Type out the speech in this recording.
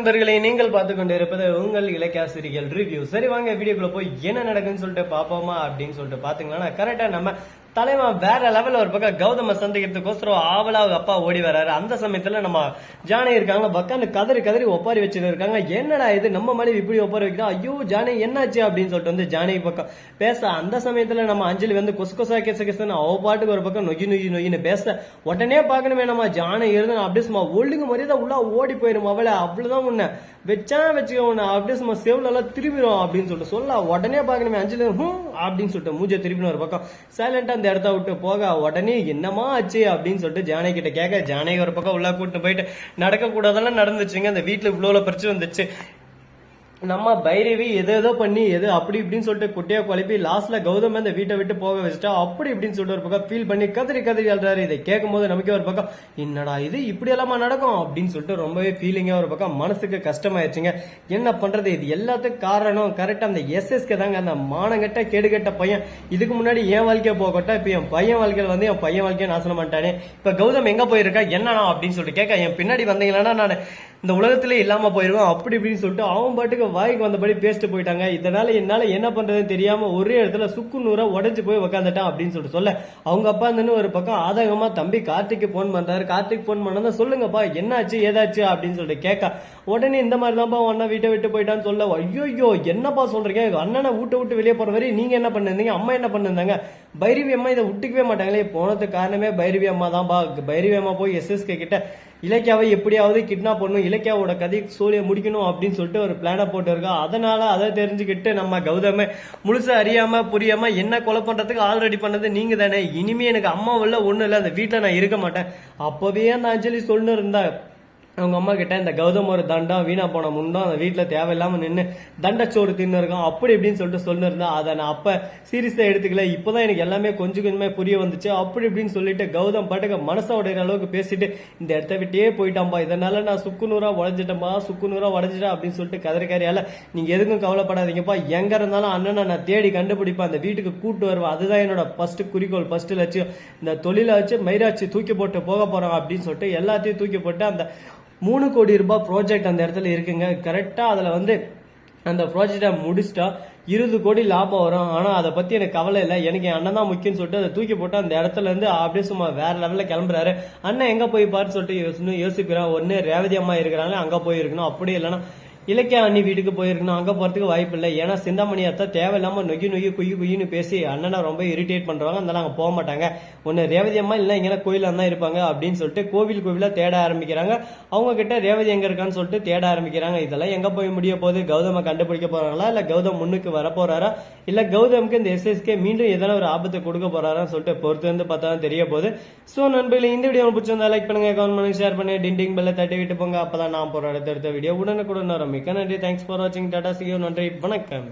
நண்பர்களே நீங்கள் பார்த்து கொண்டு இருப்பது உங்கள் இலக்கியாசிரியர்கள் ரிவ்யூ சரி வாங்க வீடியோக்குள்ள போய் என்ன நடக்குன்னு சொல்லிட்டு பாப்போமா அப்படின்னு சொல்லிட்டு பாத்தீங்கன்னா கரெக்டா நம்ம தலைவன் வேற லெவல்ல ஒரு பக்கம் கௌதம சந்திக்கிறதுக்கோசரம் ஆவலா அவங்க அப்பா ஓடி வராரு. அந்த சமயத்துல நம்ம ஜானகி இருக்காங்க பக்காந்து கதறி கதறி ஒப்பாரி வச்சுட்டு இருக்காங்க. என்னடா இது? நம்ம மனைவி இப்படி ஒப்பாரி வைக்கிறோம் ஐயோ ஜானகி என்னாச்சு அப்படின்னு சொல்லிட்டு வந்து ஜானகி பக்கம் பேச. அந்த சமயத்துல நம்ம அஞ்சலி வந்து கொசு கொசா கேச கேசன்னு அவ பாட்டுக்கு ஒரு பக்கம் நொகி நொகி நொகின்னு பேச. உடனே பார்க்கணுமே நம்ம ஜானகி இருந்து அப்படியே சும்மா ஒழுங்கு மரியாதை உள்ள ஓடி போயிடும் அவளை. அவ்வளவுதான் உன்னை வச்சா வச்சுக்க உன்னை அப்படியே சும்மா செவ்ல எல்லாம் திரும்பிடும் அப்படின்னு சொல்லிட்டு சொல்ல. உடனே பார்க்கணுமே அஞ்சலி ஹம் அப்படின்னு சொல்லிட்டு மூஞ்ச திரும்பின ஒரு பக்கம். சைலண்டா அந்த இடத்த விட்டு போக உடனே என்னமா ஆச்சு அப்படின்னு சொல்லிட்டு ஜானகி கிட்ட கேட்க ஜானகி ஒரு பக்கம் உள்ள கூட்டு போயிட்டு நடக்க கூடாதெல்லாம் நடந்துச்சுங்க. அந்த வீட்டுல இவ்வளவு பிரச்சனை வந்துச்சு. நம்ம பைரவி எது ஏதோ பண்ணி எது அப்படி இப்படின்னு சொல்லிட்டு குட்டியா குழப்பி லாஸ்ட்ல கௌதம் அந்த வீட்டை விட்டு போக வச்சுட்டா அப்படி இப்படின்னு சொல்லிட்டு ஒரு பக்கம் ஃபீல் பண்ணி கதறி கதறி அழுறாரு. இதை கேட்கும் போது நமக்கே ஒரு பக்கம் என்னடா இது? இப்படி எல்லாமா நடக்கும்? அப்படின்னு சொல்லிட்டு ரொம்பவே ஃபீலிங்கா ஒரு பக்கம் மனசுக்கு கஷ்டமாயிருச்சுங்க. என்ன பண்றது? இது எல்லாத்துக்கும் காரணம் கரெக்டா அந்த எஸ்எஸ்கே தாங்க. அந்த மானங்கட்ட கேடுகட்ட பையன். இதுக்கு முன்னாடி என் வாழ்க்கைய போகட்டா இப்ப என் பையன் வாழ்க்கையில வந்து என் பையன் வாழ்க்கையை நாசனம் பண்ணிட்டானே. இப்ப கௌதம் எங்க போயிருக்கா? என்னன்னா அப்படின்னு சொல்லிட்டு கேட்க என் பின்னாடி வந்தீங்கன்னா நான்? இந்த உலகத்திலே இல்லாம போயிருவேன் அப்படி இப்படின்னு சொல்லிட்டு அவன் பாட்டுக்கு வாய்க்கு வந்தபடி பேசிட்டு போயிட்டாங்க. இதனால என்னால என்ன பண்றதுன்னு தெரியாம ஒரே இடத்துல சுக்கு நூறா உடஞ்சு போய் உக்காந்துட்டான் அப்படின்னு சொல்லிட்டு சொல்ல. அவங்க அப்பா இருந்துன்னு ஒரு பக்கம் ஆதகமா தம்பி கார்த்திக்கு போன் பண்றாரு. கார்த்திக் போன் பண்ணதா சொல்லுங்கப்பா என்னாச்சு ஏதாச்சு? அப்படின்னு சொல்லிட்டு கேட்க உடனே இந்த மாதிரி தான்ப்பா அண்ணா வீட்டை விட்டு போயிட்டான்னு சொல்ல. ஐயோ என்னப்பா சொல்றீங்க? அண்ணனை வீட்டை விட்டு வெளியே போற வரை நீங்க என்ன பண்ணிருந்தீங்க? அம்மா என்ன பண்ணிருந்தாங்க? பைரவி அம்மா இதை விட்டுக்கவே மாட்டாங்களே. போனதுக்கு காரணமே பைரவி அம்மா தான்ப்பா பைரவி அம்மா போய் எஸ்எஸ்கே கிட்ட இலக்கியாவை எப்படியாவது கிட்னாப் பண்ணணும். இலக்கியாவோட கதை சோழியை முடிக்கணும். அப்படின்னு சொல்லிட்டு ஒரு பிளானை போட்டுருக்கா. அதனால அதை தெரிஞ்சுக்கிட்டு நம்ம கௌதம முழுசா அறியாம புரியாம என்ன கொலை பண்றதுக்கு ஆல்ரெடி பண்ணது நீங்க தானே. இனிமே எனக்கு அம்மா உள்ள ஒண்ணு இல்ல. அந்த வீட்டுல நான் இருக்க மாட்டேன். அப்பவே அந்த அஞ்சலி சொல்லு இருந்தா அவங்க அம்மா கிட்ட இந்த கௌதம் ஒரு தண்டம் வீணா போன முண்டம் அந்த வீட்டில் தேவையில்லாம நின்று தண்டச்சோறு தின்னு இருக்கோம். அப்படி இப்படின்னு சொல்லிட்டு சொல்லிருந்தா அதை நான் அப்ப சீரியஸா எடுத்துக்கல. இப்பதான் எனக்கு எல்லாமே கொஞ்சம் கொஞ்சமே புரிய வந்துச்சு. அப்படி இப்படின்னு சொல்லிட்டு கௌதம் பாட்டுக்கு மனசை உடையிற அளவுக்கு பேசிட்டு இந்த இடத்த விட்டே போயிட்டாம்பா இதனால நான் சுக்குநூறா உடஞ்சிட்டேன்பா சுக்குநூறா உடஞ்சிட்டேன் அப்படின்னு சொல்லிட்டு கதறிக்காரியால நீங்க எதுக்கும் கவலைப்படாதீங்கப்பா. எங்க இருந்தாலும் அண்ணனை நான் தேடி கண்டுபிடிப்பேன். அந்த வீட்டுக்கு கூட்டு வருவேன். அதுதான் என்னோட ஃபர்ஸ்ட் குறிக்கோள் ஃபர்ஸ்ட் லட்சியம். இந்த தொழிலை வச்சு மயிராட்சி தூக்கி போட்டு போக போறோம் அப்படின்னு சொல்லிட்டு எல்லாத்தையும் தூக்கி போட்டு அந்த மூணு கோடி ரூபாய் ப்ராஜெக்ட் அந்த இடத்துல இருக்குங்க. கரெக்டாக அதில் வந்து அந்த ப்ராஜெக்டை முடிச்சிட்டா இருபது கோடி லாபம் வரும். ஆனால் அதை பற்றி எனக்கு கவலை இல்லை. எனக்கு என் அண்ணன் தான் முக்கியம்னு சொல்லிட்டு அதை தூக்கி போட்டு அந்த இடத்துலேருந்து அப்படியே சும்மா வேற லெவலில் கிளம்புறாரு. அண்ணன் எங்கே போய் பாரு சொல்லிட்டு யோசனை யோசிக்கிறான். ஒன்று ரேவதி அம்மா இருக்கிறாங்க போயிருக்கணும். அப்படியே அப்படி இல்லைன்னா இலக்கிய அண்ணி வீட்டுக்கு போயிருக்கணும் அங்கே போகிறதுக்கு வாய்ப்பு இல்லை. ஏன்னா சிந்தாமணி அத்தை தேவையில்லாமல் நொகி நொகி குயி குயின்னு பேசி அண்ணனை ரொம்ப இரிட்டேட் பண்ணுறாங்க அதனால் அங்கே போக மாட்டாங்க. ஒன்று ரேவதி அம்மா இல்லை இங்கே கோயில தான் இருப்பாங்க அப்படின்னு சொல்லிட்டு கோவில் கோவிலாக தேட ஆரம்பிக்கிறாங்க. அவங்க கிட்ட ரேவதி எங்கே இருக்கான்னு சொல்லிட்டு தேட ஆரம்பிக்கிறாங்க. இதெல்லாம் எங்கே போய் முடிய போகுது? கௌதமை கண்டுபிடிக்க போகிறாங்களா இல்லை கௌதம் முன்னுக்கு வர போகிறாரா இல்லை கௌதமுக்கு இந்த எஸ்எஸ்கே மீண்டும் எதனா ஒரு ஆபத்தை கொடுக்க போகிறாரான்னு சொல்லிட்டு பொறுத்து வந்து பார்த்தா தான் தெரிய போகுது. ஸோ நண்பர்களே இந்த வீடியோ பிடிச்சிருந்தா லைக் பண்ணுங்க கமெண்ட் ஷேர் பண்ணி டிண்டிங் பெல்ல தட்டி விட்டு போங்க. அப்போ தான் நான் போற அடுத்தடுத்த வீடியோ உடனுக்குடன் we can do thanks for watching tata see you on trip vanakkam